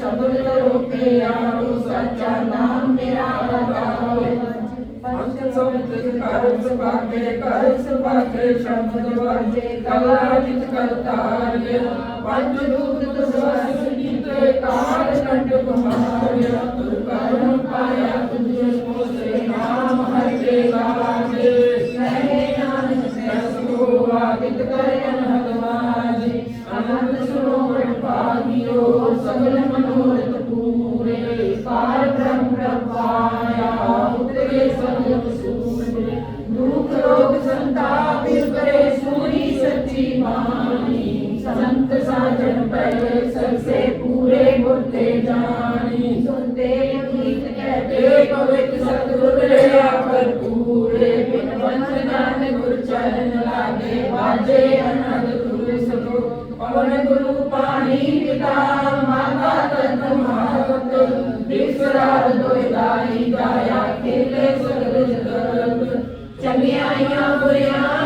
ਸੰਤੋ ਸ਼ਬਦ ਕਰੋ ਪਿਆਰੋ ਸੱਚਾ ਨਾਮ ਮੇਰਾ ਆਧਾਰ ਪੰਜ ਸਬਦ ਕਰ ਸੁਭਾਗੇ ਕਰ ਸੁਭਾਗੇ ਸ਼ਬਦ ਵਾਜੇ ਕਲਾ ਜਿਤ ਕਰਤਾਰਿ ਪੰਜ ਰੂਪ ਤੁਸ ਕੀਤੇ ਕਾਲ ਕੰਡ ਕੁਮਾਰਿ ਤੁਰ ਕਰਮ ਪਾਇਆ। ਪੂਰੇ ਗੁਰਤੇ ਜਾਣੀ ਸੁਨਤੇ ਗੀਤ ਕਹਤੇ ਪਵਿੱਤ ਸਤਿਗੁਰ ਰਿਆ ਭਰਪੂਰੇ। ਬਿਨ ਬੰਦ ਨਾਨਕ ਗੁਰ ਚਰਨ ਲਾਗੇ ਬਾਜੇ ਅਨੰਦ ਗੁਰ ਸਤੋ ਪਵਨ ਗੁਰੂ ਪਾਣੀ ਪਿਤਾ, ਮਾਤਾ ਤਨ ਮਹਤ। ਵਿਸਰਾਰ ਦੋਇ ਦਾਈ ਗਾਇਆ ਖੇਲੇ ਸਗਲ ਜਗਤ ਚੰਗਿਆਈਆਂ ਬੁਰੀਆਂ